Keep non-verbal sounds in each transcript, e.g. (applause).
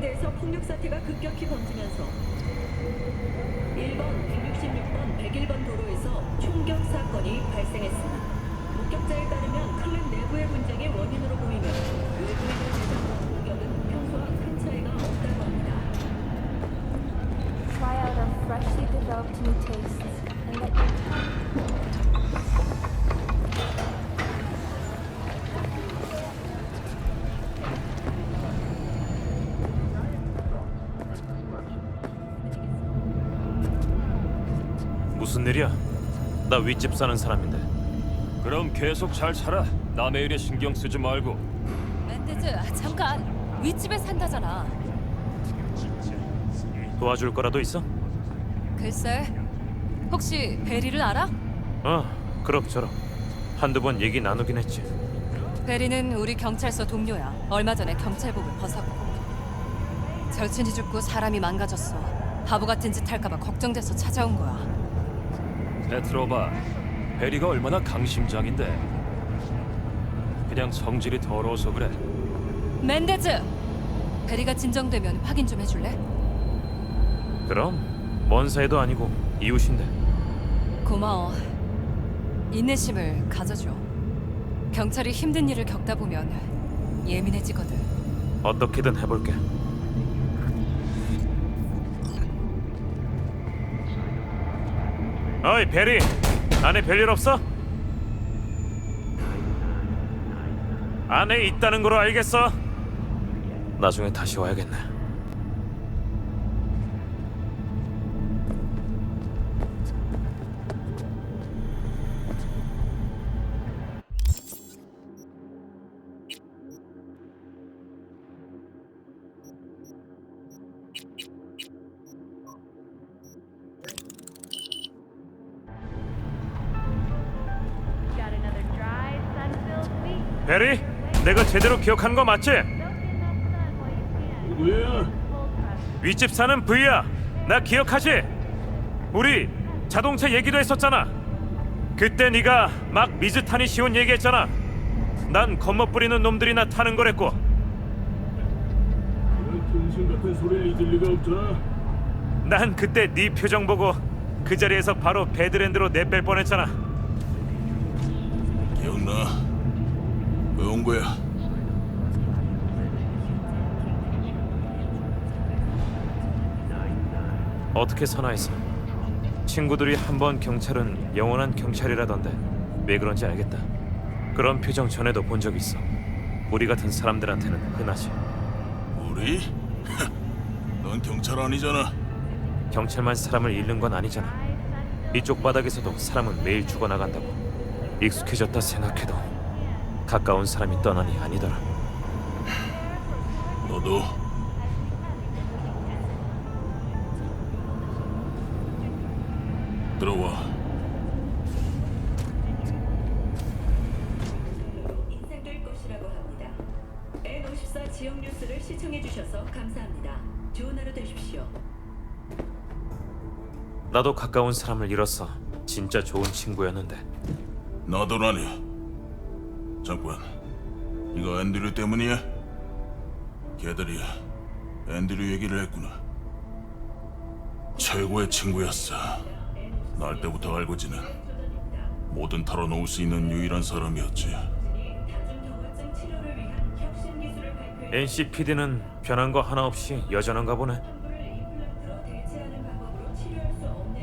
베드랜드에서 폭력 사태가 급격히 번지면서 1번, 166번, 101번 도로에서 총격 사건이 발생했습니다. 목격자에 따르면 클랜 내부의 분쟁의 원인으로 보이며 외부인을 대상으로 공격은 평소와 큰 차이가 없다고 합니다. Try out our freshly developed new tastes and let your 일이야? 나 윗집 사는 사람인데. 그럼 계속 잘 살아. 남의 일에 신경 쓰지 말고. 멘데즈 아, 잠깐 윗집에 산다잖아 도와줄 거라도 있어? 글쎄 혹시 베리를 알아? 어, 그럭저럭. 한두 번 얘기 나누긴 했지. 베리는 우리 경찰서 동료야 얼마 전에 경찰복을 벗었고 절친이 죽고 사람이 망가졌어 바보 같은 짓 할까봐 걱정돼서 찾아온 거야 페트로바, 베리가 얼마나 강심장인데. 그냥 성질이 더러워서 그래. 멘데즈 베리가 진정되면 확인 좀 해줄래? 그럼 먼 사이도 아니고 이웃인데. 고마워 인내심을 가져줘 경찰이 힘든 일을 겪다 보면 예민해지거든 어떻게든 해볼게. 어이 베리, 안에 별일 없어? 안에 있다는 걸로 알겠어. 나중에 다시 와야겠네. 베리, 내가 제대로 기억한 거 맞지? 누구야? 윗집 사는 V야. 나 기억하지? 우리 자동차 얘기도 했었잖아. 그때 네가 막 미즈탄이 쉬운 얘기했잖아. 난 겁먹 부리는 놈들이나 타는 거랬고. 등신 같은 소리를 잊을 리가 없잖아. 난 그때 네 표정 보고 그 자리에서 바로 베드랜드로 내뺄 뻔했잖아. 기억나? 왜 온 거야? 어떻게 선화했어? 친구들이 한번 경찰은 영원한 경찰이라던데 왜 그런지 알겠다. 그런 표정 전에도 본 적 있어. 우리 같은 사람들한테는 흔하지. 우리? (laughs) 넌 경찰 아니잖아. 경찰만 사람을 잃는 건 아니잖아. 이쪽 바닥에서도 사람은 매일 죽어나간다고. 익숙해졌다 생각해도 가까운 사람이 떠나니 아니더라. 너도 들어와. 인상될 것이라고 합니다. N54 지역 뉴스를 시청해 주셔서 감사합니다. 좋은 하루 되십시오. 나도 가까운 사람을 잃었어. 진짜 좋은 친구였는데. 나도라니. 잠깐. 이거 앤드류 때문이야? 걔들이 앤드류 얘기를 했구나. 최고의 친구였어. 날 때부터 알고 지낸 뭐든 털어놓을 수 있는 유일한 사람이었지. NCPD는 변한 거 하나 없이 여전한가 보네.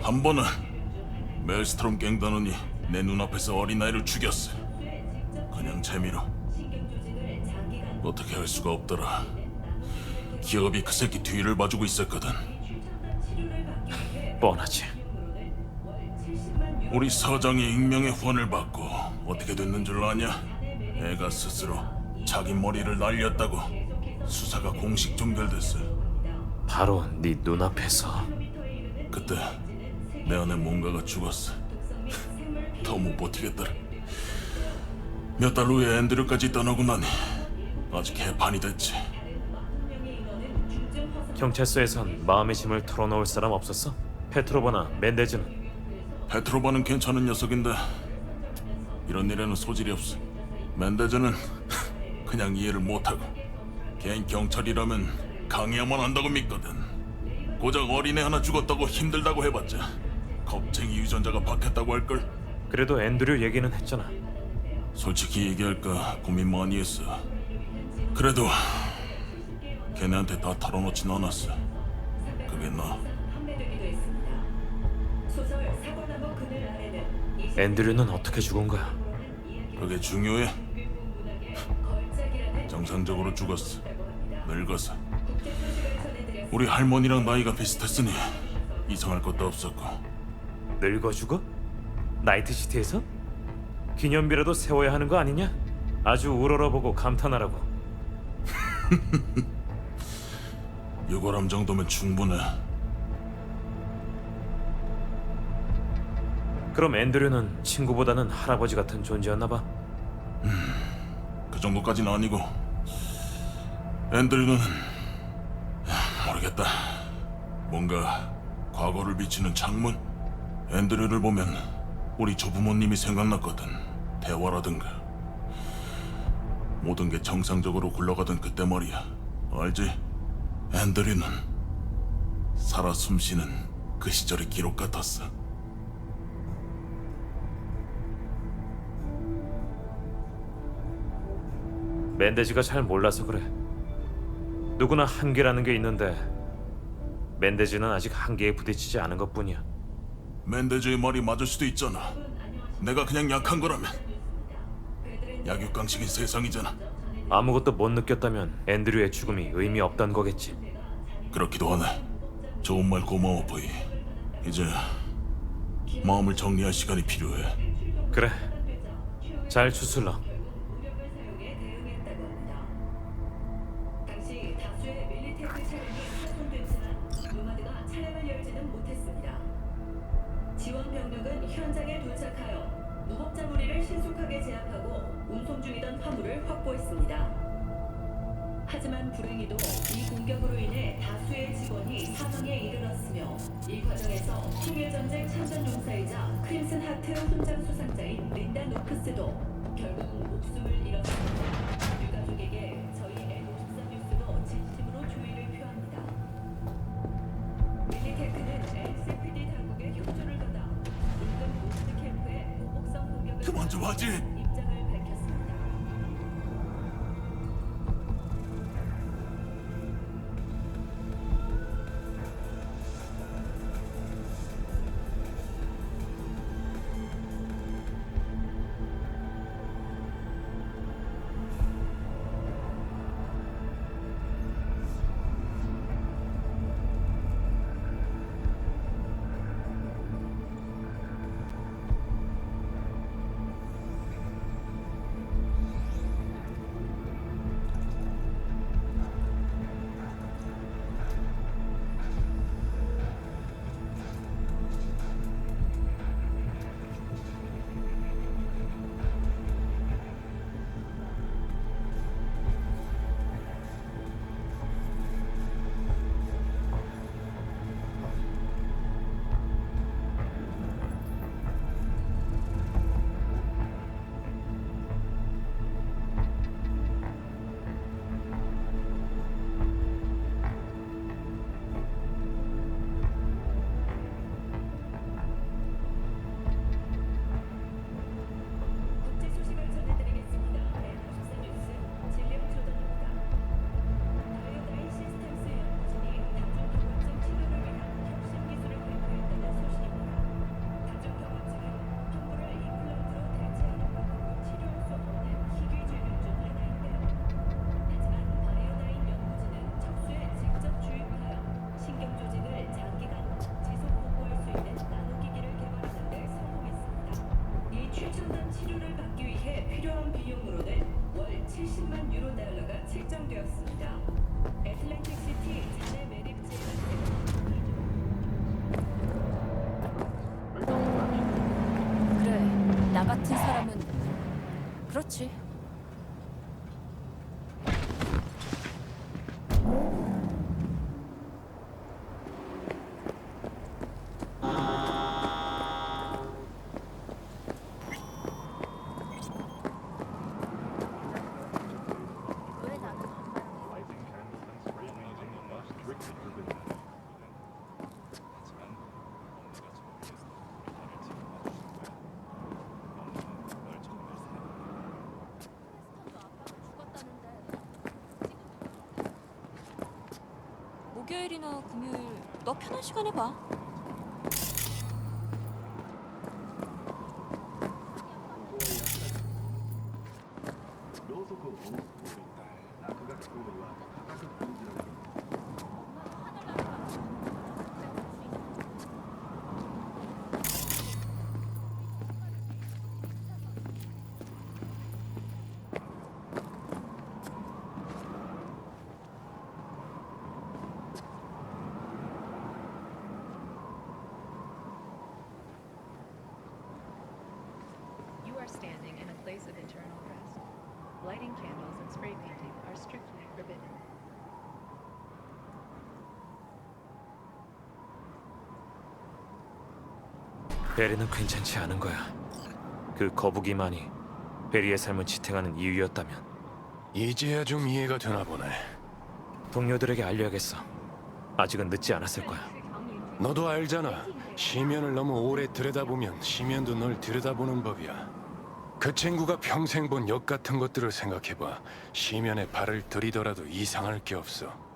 한 번은 멜스트롬 갱단원이 내 눈앞에서 어린아이를 죽였어. 그냥 재미로. 어떻게 할 수가 없더라. 기업이 그 새끼 뒤를 봐주고 있었거든. 뻔하지. 월 70만 우리 서장이 익명의 후원을 받고 어떻게 됐는 줄 아냐? 애가 스스로 자기 머리를 날렸다고 수사가 공식 종결됐어. 바로 네 눈앞에서. 그때 내 안에 뭔가가 죽었어. 더 못 버티겠더라. 몇 달 후에 앤드류까지 떠나고 나니 아직 개판이 됐지. 경찰서에선 마음의 짐을 털어놓을 사람 없었어? 페트로버나 멘데즈는 페트로바는 괜찮은 녀석인데 이런 일에는 소질이 없어. 멘데즈는 그냥 이해를 못하고 걘 경찰이라면 강해야만 한다고 믿거든. 고작 어린애 하나 죽었다고 힘들다고 해봤자 겁쟁이 유전자가 박혔다고 할걸. 그래도 앤드류 얘기는 했잖아. 솔직히 얘기할까 고민 많이 했어. 그래도 걔네한테 다 털어놓진 않았어. 그게 나. 앤드류는 어떻게 죽은 거야? 그게 중요해. 정상적으로 죽었어. 늙어서. 우리 할머니랑 나이가 비슷했으니 이상할 것도 없었고. 늙어 죽어? 나이트시티에서? 기념비라도 세워야 하는 거 아니냐? 아주 우러러보고 감탄하라고. (laughs) 유골함 정도면 충분해. 그럼 앤드류는 친구보다는 할아버지 같은 존재였나 봐. 그 정도까지는 아니고. 앤드류는 하, 모르겠다. 뭔가 과거를 비치는 창문. 앤드류를 보면 우리 조부모님이 생각났거든. 대화라든가. 모든 게 정상적으로 굴러가던 그때 말이야. 알지? 앤드류는 살아 숨쉬는 그 시절의 기록 같았어. 맨데지가 잘 몰라서 그래. 누구나 한계라는 게 있는데 맨데지는 아직 한계에 부딪히지 않은 것뿐이야. 맨데즈의 말이 맞을 수도 있잖아. 내가 그냥 약한 거라면. 약육강식인 세상이잖아. 아무것도 못 느꼈다면 앤드류의 죽음이 의미 없단 거겠지. 그렇기도 하네. 좋은 말 고마워, 보이. 이제 마음을 정리할 시간이 필요해. 그래. 잘 추슬러. 운송 중이던 화물을 확보했습니다. 하지만 불행히도 이 공격으로 인해 다수의 직원이 사망에 이르렀으며 이 과정에서 통일전쟁 참전 용사이자 크림슨 하트 훈장 수상자인 린다 노크스도 결국 목숨을 잃었습니다. 그렇지. 왜 나는 반말을 해? 목요일이나 금요일 너 편한 시간에 봐. Are standing in a place of eternal rest. Lighting candles and spray painting are strictly forbidden. 베리는 괜찮지 않은 거야. 그 거북이만이 베리의 삶을 지탱하는 이유였다면 이제야 좀 이해가 되나 보네. 동료들에게 알려야겠어. 아직은 늦지 않았을 거야. 너도 알잖아. 시면을 너무 오래 들여다보면 시면도 널 들여다보는 법이야. 그 친구가 평생 본 역 같은 것들을 생각해봐. 시면에 발을 들이더라도 이상할 게 없어.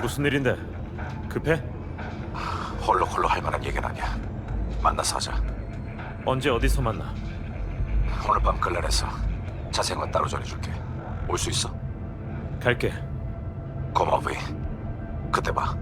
무슨 일인데? 급해? 홀로 홀로 할 만한 얘기는 아니야. 만나서 하자. 언제 어디서 만나? 오늘 밤 끌란에서 자세한 건 따로 전해줄게. 올 수 있어? 갈게. 고마워, 비. 그때 봐.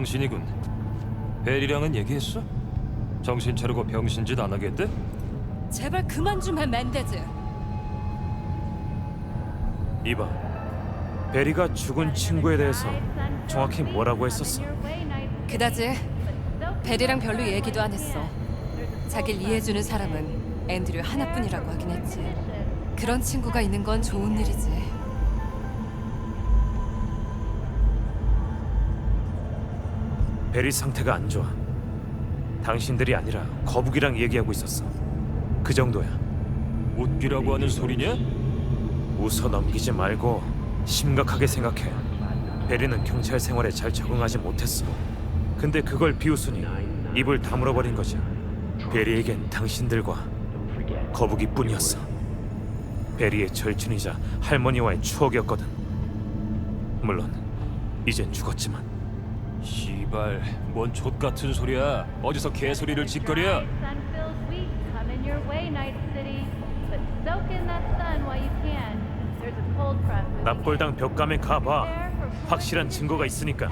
당신이군. 벨이랑은 얘기했어? 정신 차리고 병신짓 안 하겠대? 제발 그만 좀 해, 맨데즈. 이봐. 베리가 죽은 친구에 대해서 정확히 뭐라고 했었어? 그다지 베리랑 별로 얘기도 안 했어. 자길 이해해주는 사람은 앤드류 하나뿐이라고 하긴 했지. 그런 친구가 있는 건 좋은 일이지. 베리 상태가 안 좋아. 당신들이 아니라 거북이랑 얘기하고 있었어. 그 정도야. 웃기라고 하는 소리냐? 웃어 넘기지 말고 심각하게 생각해. 베리는 경찰 생활에 잘 적응하지 못했어. 근데 그걸 비웃으니 입을 다물어 버린 거지. 베리에겐 당신들과 거북이뿐이었어. 베리의 절친이자 할머니와의 추억이었거든. 물론 이젠 죽었지만 시발, 뭔 족 같은 소리야? 어디서 개소리를 짓거려? 납골당 벽감에 가봐. 확실한 증거가 있으니까.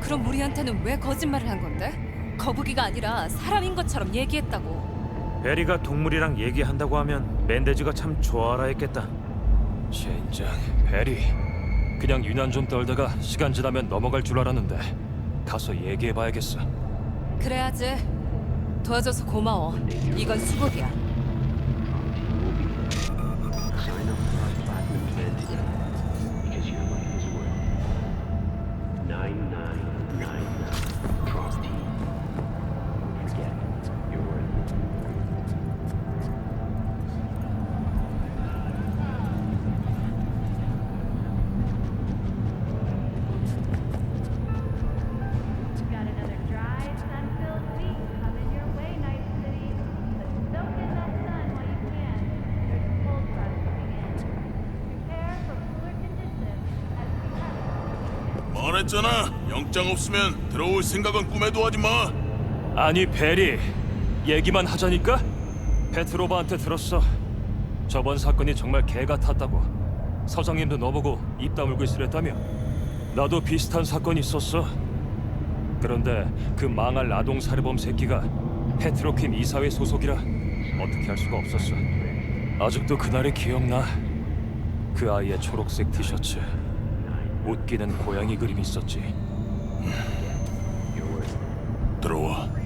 그럼 우리한테는 왜 거짓말을 한 건데? 거북이가 아니라 사람인 것처럼 얘기했다고. 베리가 동물이랑 얘기한다고 하면 멘데즈가 참 좋아라 했겠다. 젠장, 베리. 그냥 유난 좀 떨다가 시간 지나면 넘어갈 줄 알았는데 가서 얘기해봐야겠어. 그래야지. 도와줘서 고마워. 이건 수고비야. 말했잖아. 영장 없으면 들어올 생각은 꿈에도 하지 마. 아니 베리, 얘기만 하자니까? 페트로바한테 들었어. 저번 사건이 정말 개 같았다고. 서장님도 너보고 입 다물고 있으랬다며. 나도 비슷한 사건이 있었어. 그런데 그 망할 아동 살해범 새끼가 페트로킴 이사회 소속이라 어떻게 할 수가 없었어. 아직도 그날이 기억나. 그 아이의 초록색 티셔츠, 웃기는 고양이 그림 있었지. 들어와.